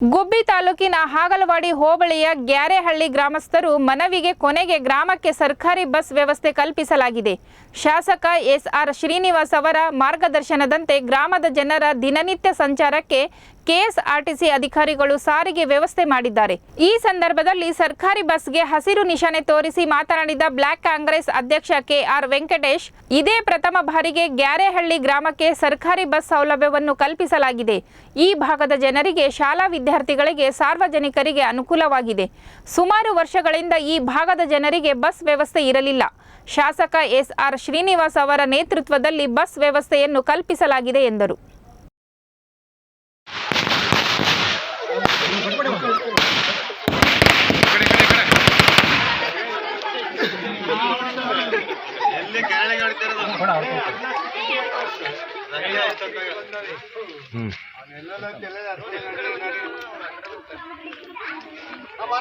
ಗುಬ್ಬಿ ತಾಲೂಕಿನ ಹಾಗಲವಾಡಿ ಹೋಬಳಿಯ ಗ್ಯಾರೆಹಳ್ಳಿ ಗ್ರಾಮಸ್ಥರು ಮನವಿಗೆ ಕೊನೆಗೆ ಗ್ರಾಮಕ್ಕೆ ಸರ್ಕಾರಿ ಬಸ್ ವ್ಯವಸ್ಥೆ ಕಲ್ಪಿಸಲಾಗಿದೆ. ಶಾಸಕ ಎಸ್ಆರ್ ಶ್ರೀನಿವಾಸ್ ಅವರ ಮಾರ್ಗದರ್ಶನದಂತೆ ಗ್ರಾಮದ ಜನರ ದಿನನಿತ್ಯ ಸಂಚಾರಕ್ಕೆ ಕೆಎಸ್ಆರ್ಟಿಸಿ ಅಧಿಕಾರಿಗಳು ಸಾರಿಗೆ ವ್ಯವಸ್ಥೆ ಮಾಡಿದ್ದಾರೆ. ಈ ಸಂದರ್ಭದಲ್ಲಿ ಸರ್ಕಾರಿ ಬಸ್ಗೆ ಹಸಿರು ನಿಶಾನೆ ತೋರಿಸಿ ಮಾತನಾಡಿದ ಬ್ಲಾಕ್ ಕಾಂಗ್ರೆಸ್ ಅಧ್ಯಕ್ಷ ಕೆಆರ್ ವೆಂಕಟೇಶ್, ಇದೇ ಪ್ರಥಮ ಬಾರಿಗೆ ಗ್ಯಾರೆಹಳ್ಳಿ ಗ್ರಾಮಕ್ಕೆ ಸರ್ಕಾರಿ ಬಸ್ ಸೌಲಭ್ಯವನ್ನು ಕಲ್ಪಿಸಲಾಗಿದೆ. ಈ ಭಾಗದ ಜನರಿಗೆ ಶಾಲಾ ವಿದ್ಯಾರ್ಥಿಗಳಿಗೆ ಸಾರ್ವಜನಿಕರಿಗೆ ಅನುಕೂಲವಾಗಿದೆ. ಸುಮಾರು ವರ್ಷಗಳಿಂದ ಈ ಭಾಗದ ಜನರಿಗೆ ಬಸ್ ವ್ಯವಸ್ಥೆ ಇರಲಿಲ್ಲ. ಶಾಸಕ ಎಸ್ಆರ್ ಶ್ರೀನಿವಾಸ್ ಅವರ ನೇತೃತ್ವದಲ್ಲಿ ಬಸ್ ವ್ಯವಸ್ಥೆಯನ್ನು ಕಲ್ಪಿಸಲಾಗಿದೆ ಎಂದರು ಎಲ್ಲಿ ಕೆಳಗೆ ಆಡ್ತಿರೋದು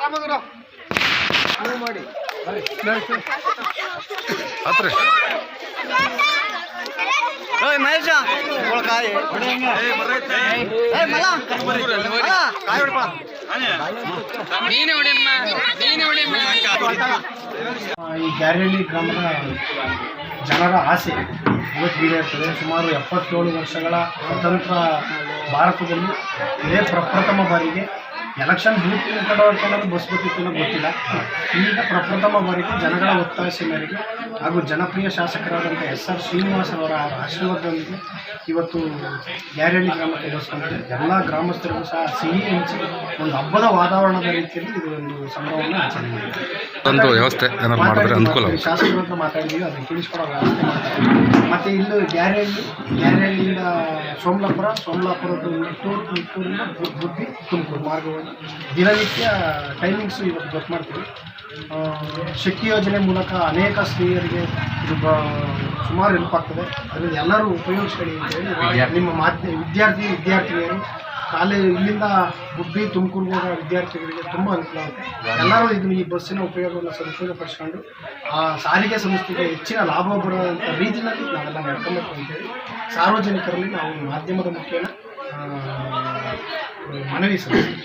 ಅವ್ರು ಏಯ್ ಮಹೇಶ. ಇವ್ಳ್ ಕಾಯಿ ಕಾಯಿ. ಈ ಗ್ಯಾರಿಹಳ್ಳಿ ಗ್ರಾಮದ ಜನರ ಆಸೆ ಇವತ್ತು ಈಡೇರ್ತದೆ. ಸುಮಾರು ಎಪ್ಪತ್ತೇಳು ವರ್ಷಗಳ ಸ್ವತಂತ್ರ ಭಾರತದಲ್ಲಿ ಇದೇ ಪ್ರಪ್ರಥಮ ಬಾರಿಗೆ ಎಲೆಕ್ಷನ್ ಬೂತ್ ಕಡೆ ಬಸ್ ಗೊತ್ತಿತ್ತು ಅನ್ನೋದು ಗೊತ್ತಿಲ್ಲ. ಈಗ ಪ್ರಪ್ರಥಮ ಬಾರಿಗೆ ಜನಗಳ ಒತ್ತಾಸೆ ಮೇರೆಗೆ ಹಾಗೂ ಜನಪ್ರಿಯ ಶಾಸಕರಾದಂಥ ಎಸ್ ಆರ್ ಶ್ರೀನಿವಾಸ್ ಅವರ ಆಶೀರ್ವಾದದೊಂದಿಗೆ ಇವತ್ತು ಗ್ಯಾರಳ್ಳಿ ಗ್ರಾಮಕ್ಕೆ ಬಂದಿದೆ ಎಲ್ಲ ಗ್ರಾಮಸ್ಥರಿಗೂ ಸಹ ಸಿಹಿ ಹಂಚಿ ಒಂದು ಹಬ್ಬದ ವಾತಾವರಣದ ರೀತಿಯಲ್ಲಿ ಇದು ಒಂದು ಸಂಭ್ರಮವನ್ನು ಆಚರಣೆ ಮಾಡಿದೆ ಒಂದು ವ್ಯವಸ್ಥೆ ಏನಾದ್ರು ಮಾಡಿದ್ರೆ ಅನುಕೂಲ. ಶಾಸಕರ ಹತ್ರ ಮಾತಾಡಿದ್ದೀವಿ ಅದನ್ನು ತಿಳಿಸ್ಕೊಡೋ ವ್ಯವಸ್ಥೆ ಮಾಡ್ತಾರೆ ಮತ್ತು ಇಲ್ಲಿ ಗ್ಯಾರಳ್ಳಿ ಗ್ಯಾರಳ್ಳಿಯಿಂದ ಸೋಮಲಾಪುರ ಸೋಮಲಾಪುರದ ತುಮಕೂರಿಂದ ಬುದ್ಧಿ ತುಮಕೂರು ಮಾರ್ಗವನ್ನು ದಿನನಿತ್ಯ ಟೈಮಿಂಗ್ಸು ಇವತ್ತು ಗೊತ್ತು ಮಾಡ್ತೀವಿ. ಶಕ್ತಿ ಯೋಜನೆ ಮೂಲಕ ಅನೇಕ ಸ್ತ್ರೀಯರಿಗೆ ಸುಮಾರು ಹೆಲ್ಪ್ ಆಗ್ತದೆ. ಅದರಿಂದ ಎಲ್ಲರೂ ಉಪಯೋಗಿಸ್ಕೊಳ್ಳಿ ಅಂತ ಹೇಳಿ ನಿಮ್ಮ ಮಾಧ್ಯ ವಿದ್ಯಾರ್ಥಿ ವಿದ್ಯಾರ್ಥಿನಿಯರು ಕಾಲೇ ಇಲ್ಲಿಂದ ಗುಬ್ಬಿ ತುಮಕೂರು ಹೋಗೋ ವಿದ್ಯಾರ್ಥಿಗಳಿಗೆ ತುಂಬ ಅನುಕೂಲ ಆಗುತ್ತೆ. ಎಲ್ಲರೂ ಇದನ್ನು ಈ ಬಸ್ಸಿನ ಉಪಯೋಗವನ್ನು ಸದುಪಯೋಗಪಡಿಸ್ಕೊಂಡು ಆ ಸಾರಿಗೆ ಸಂಸ್ಥೆಗೆ ಹೆಚ್ಚಿನ ಲಾಭ ಬರುವಂಥ ರೀತಿಯಲ್ಲಿ ನಾವೆಲ್ಲ ನಡ್ಕೊಬೇಕು ಅಂತೇಳಿ ಸಾರ್ವಜನಿಕರಲ್ಲಿ ನಾವು ಮಾಧ್ಯಮದ ಮುಖೇನ ಮನವಿ ಸಲ್ಲಿಸ್ತೀವಿ.